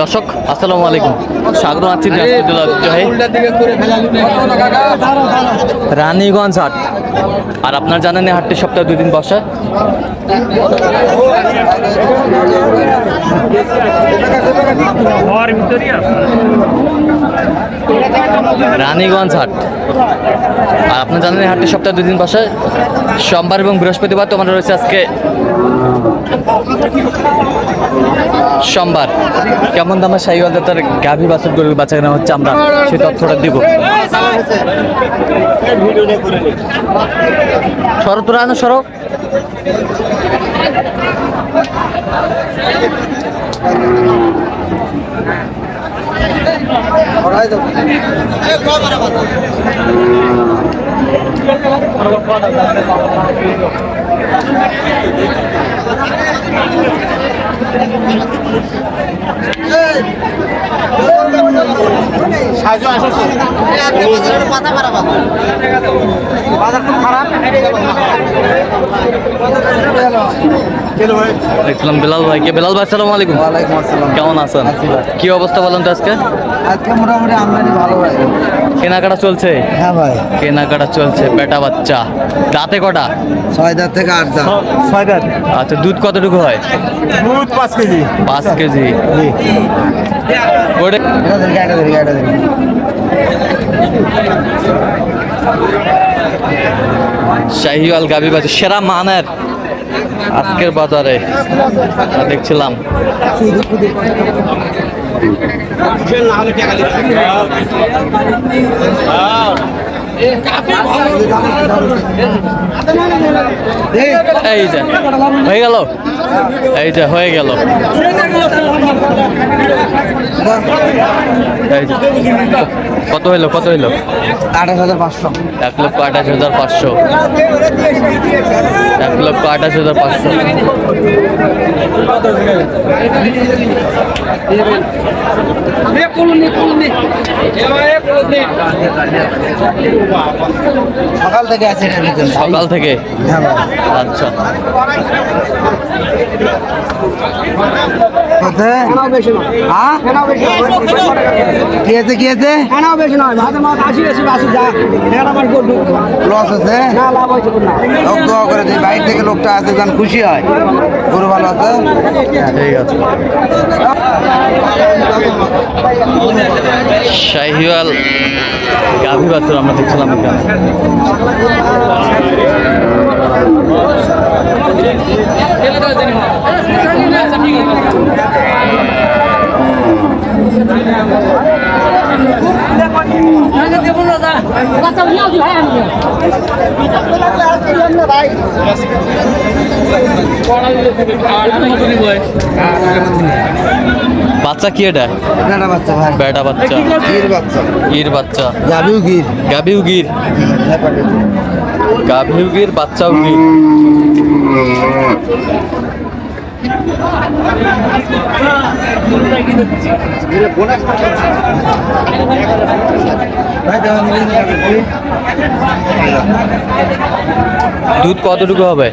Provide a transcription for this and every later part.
দর্শক আসসালামু আলাইকুম। স্বাগত আছি রানীগঞ্জ হাট। আর আপনার জানেন এই হাটটি সপ্তাহে দুই দিন বসে। রানীগঞ্জ হাট। আর আপনার জানেন এই হাটটি সপ্তাহে দুই দিন বসে। সোমবার এবং বৃহস্পতিবার তোমার রয়েছে আজকে সোমবার, কেমন দামে সাইওয়ালদের তার গাভী বাছুর গরুর বাচ্চা কেনা হচ্ছে আমরা সেই তথ্যটা দিব। সরো, তোরা আনো সরো। Hey! দেখছিলাম বেলাল ভাইকে। বেলাল ভাই সালাম আলাইকুম। কেমন আছেন? কি অবস্থা বলেন তো আজকে? আজকে মোটামুটি আমদানি ভালো ভাই। কেনাকাটা চলছে? হ্যাঁ ভাই। কেনাকাটা চলছে বেটা বাচ্চা। দাঁতে কটা? ছয় দাঁত থেকে আট দাঁত। ছয় দাঁত। আচ্ছা দুধ কতটুকু হয়? দুধ পাঁচ কেজি। পাঁচ কেজি। শাহিওয়াল গাবি বাজার সেরা মানের আজকের বাজারে দেখছিলাম। এই যে হয়ে গেল এই যে হয়ে গেল। কত হইল কত হইল? আঠাশ হাজার পাঁচশো। এক লক্ষ আঠাশ হাজার পাঁচশো। এক লক্ষ আঠাশ হাজার পাঁচশো। সকাল থেকে আছে সকাল থেকে? হ্যাঁ আচ্ছা? হ্যাঁ? কি আছে? কি আছে লস আছে লোক দোয়া করে দিই বাইরে থেকে লোকটা আছে যেন খুশি হয়। গরু ভালো আছে? ঠিক আছে। শাহিওয়াল গাভী বাছুর আমরা দেখছিলাম এখানে। বাচ্চা কি এটা? বেটা বাচ্চা ভাই। বেটা বাচ্চা। গির বাচ্চা? গির বাচ্চা? যাবিও গির গাভীও গির গাভীও গির বাচ্চাও গির দুধ কতটুকু হবে?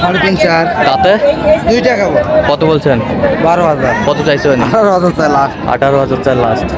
সাড়ে তিন চার। তাতে? দুই টাকা কত বলছেন? বারো হাজার। কত চাইছেন? আঠারো হাজার চাই লাস্ট আঠারো হাজার চার লাস্ট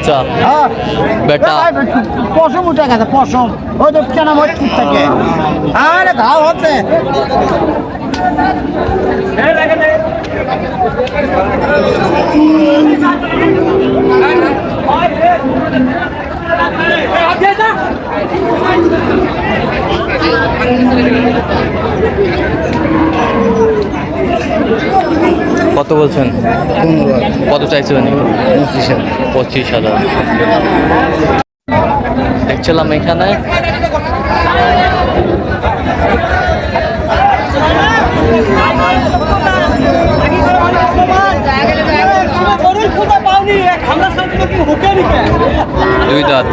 বাচ্চা বেটা পশম উঠে গেছে পশম ওই তো কেনা মজবুত থাকে আরে ঘাও হচ্ছে কত বলছেন? পনেরো কত চাইছিলেন পঁচিশ হাজার। পঁচিশ হাজার। দেখছিলাম এখানে। দুই দাঁত।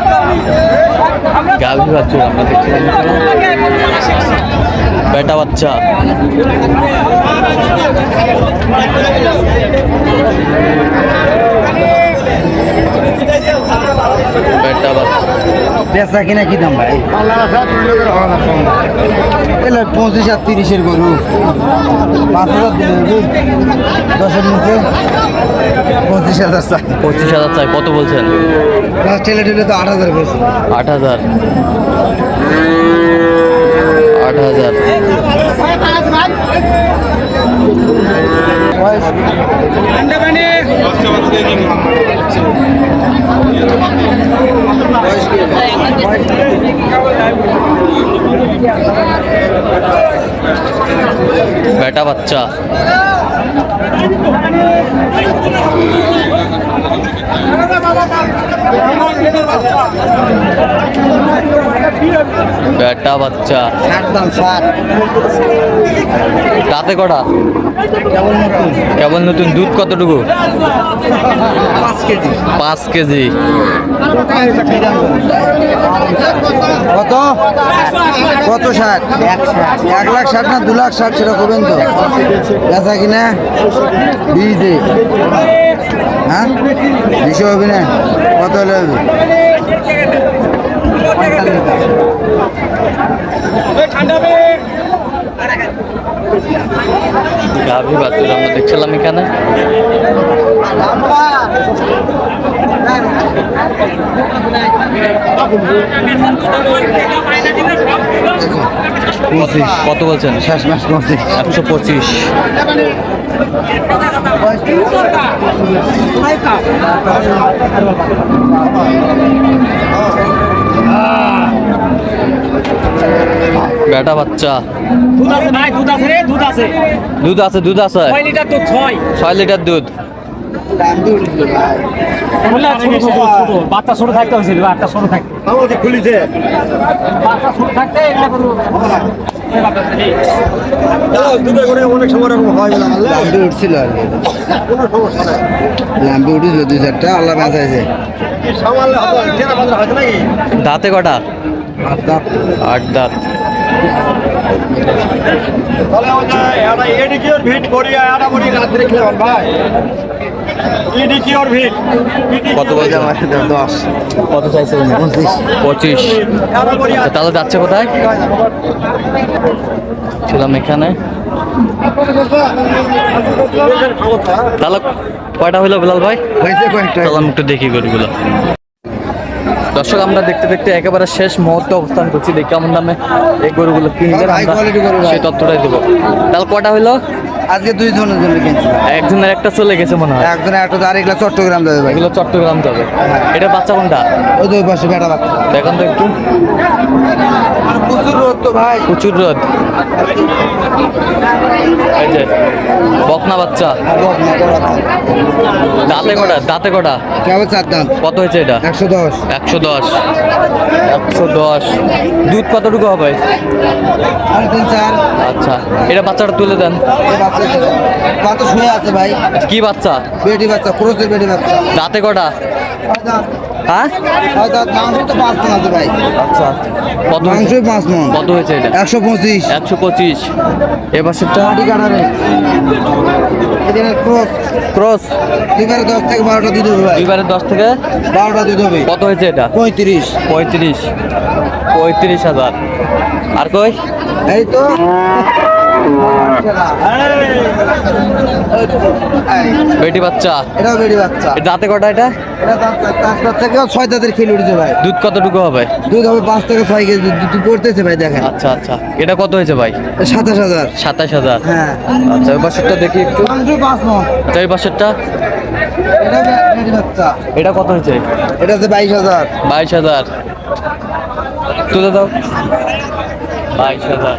গাভী বাচ্চা আমরা দেখছিলাম বেটা বাচ্চা। বেচা কিনা কি দাম ভাই? এলে পঁচিশ আর তিরিশের গরু। পাঁচ হাজার দিলে দশের নিচে পঁচিশ হাজার চাই। পঁচিশ হাজার চাই কত বলছেন? প্লাস ঠেলে ঠেলে তো আট হাজার পেয়েছে আট হাজার। আট হাজার। বেটা বাচ্চা বেটা বাচ্চা। তাতে কটা? কেবল নতুন দুধ কতটুকু? পাঁচ কেজি। কত? কত ষাট? এক লাখ ষাট না দু লাখ ষাট সেটা করবেন তো? বেচা কিনা? বিশ দে। হ্যাঁ? বেশি হবে না? কত হলে হবে? গাভী বাচ্চা আমরা দেখছিলাম এখানে কত বলছেন শেষ মাস পঁচিশ একশো পঁচিশ বেটা বাচ্চা। দুধ আছে দুধ আছে। দুধ আছে দুধ আছে। ছয় লিটার দুধ ছয়। ছয় লিটার দুধ বললে ছোট ছোট ছোট বাচ্চা ছোট থাকতে হয়েছিল বাচ্চা ছোট থাকতে খুলিছে বাচ্চা ছোট থাকতে এগুলো করব লাম্বি উঠছিল আর কি লাম্বি উঠেছিল দুই চারটা আল্লাহ বাঁচাইছে দাঁতে। কটা আর দাঁত। আট দাঁত। কত বলছেন দশ। কত চাইছিলেন পঁচিশ। পঁচিশ। তো তাহলে যাচ্ছে কোথায়? ছিলাম এখানে। তাহলে কয়টা হইল বিলাল ভাই? হয়েছে কয়েকটা। চলো আমি একটু দেখি গরুগুলো। দর্শক আমরা দেখতে দেখতে একেবারে শেষ মুহূর্তে অবস্থান করছি। দেখি কেমন দামে এই গরুগুলো কিনবে হ্যাঁ, high quality গরু ভাই। সেই তথ্যটাই দেবো। তাহলে কটা হইল? আজকে দুই জনের জন্য কিনছি। একজনের একটা চলে গেছে মনে হয়। একজন একটা আর এগুলা চট্টগ্রাম যাবে ভাই। এগুলো চট্টগ্রাম যাবে। এটা বাচ্চা কোনটা? ওই দুই পাশে বেটা বাচ্চা। দেখুন তো একটু। প্রচুর রোদ তো ভাই। প্রচুর রোদ। এই যে বকনা বাচ্চা? দাঁতে কটা? দাঁতে কটা? কেমন চার দাম কত হয়েছে এটা? একশো দশ। একশো দশ। একশো দশ। দুধ কতটুকু হবে? আর তিন চার। আচ্ছা। এটা বাচ্চাটা তুলে দেন। বাচ্চা শুয়ে আছে ভাই। কি বাচ্চা? বেটি বাচ্চা ক্রোসের বেটি বাচ্চা। দাঁতে কটা? হ্যাঁ? দাঁত, আচ্ছা। কত? মাংসই পাঁচ মন। কত হয়েছে এটা? একশো পঁচিশ। একশো পঁচিশ। এবার সেটা ক্রস। ক্রস। দুইবারে দশ থেকে বারোটা দুধ হবে দুইবারে দশ থেকে বারোটা দুধ হবে কত হয়েছে এটা? পঁয়ত্রিশ। পঁয়ত্রিশ। পঁয়ত্রিশ হাজার। আর কই? এই তো। বেটি বাচ্চা। এটাও বেটি বাচ্চা। দাঁতে কটা এটা? এটা দাঁত থেকে ছয় দাঁতের খেলে উঠেছে ভাই। দুধ কতটুকু হবে? দুধ হবে পাঁচ থেকে ছয় কেজি। দুধ পড়তেছে ভাই দেখেন। আচ্ছা আচ্ছা। এটা কত হয়েছে ভাই? সাতাশ হাজার। সাতাশ হাজার। হ্যাঁ। আচ্ছা ওই দেখি একটু। এটা বেটি বাচ্চা। এটা কত হয়েছে? এটা হচ্ছে বাইশ হাজার। বাইশ হাজার। তুলে দাও। বাইশ হাজার।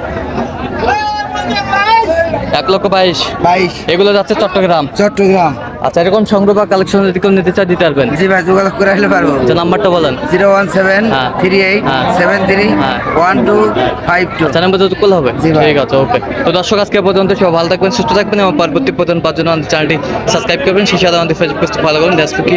এক লক্ষ বাইশ। বাইশ। এগুলো যাচ্ছে চট্টগ্রাম। চট্টগ্রাম। আচ্ছা এরকম সংগ্রহ বা কালেকশন যদি কেউ নিতে চায় দিতে পারবেন? জি ভাই যোগাযোগ করে আসলে পারব। আচ্ছা নাম্বারটা বলেন। জিরো ওয়ান সেভেন হ্যাঁ। থ্রি এইট হ্যাঁ। সেভেন থ্রি হ্যাঁ। One two five two. আচ্ছা নাম্বার যত হবে। ঠিক আছে ওকে। তো দর্শক আজকে পর্যন্ত সব ভালো থাকবেন সুস্থ থাকবেন এবং পরবর্তী পর্যন্ত পাঁচ জন্য আমাদের চ্যানেলটি সাবস্ক্রাইব করবেন। সেই সাথে আমাদের ফেসবুক পেজটি ফলো করুন। দেশপুর কি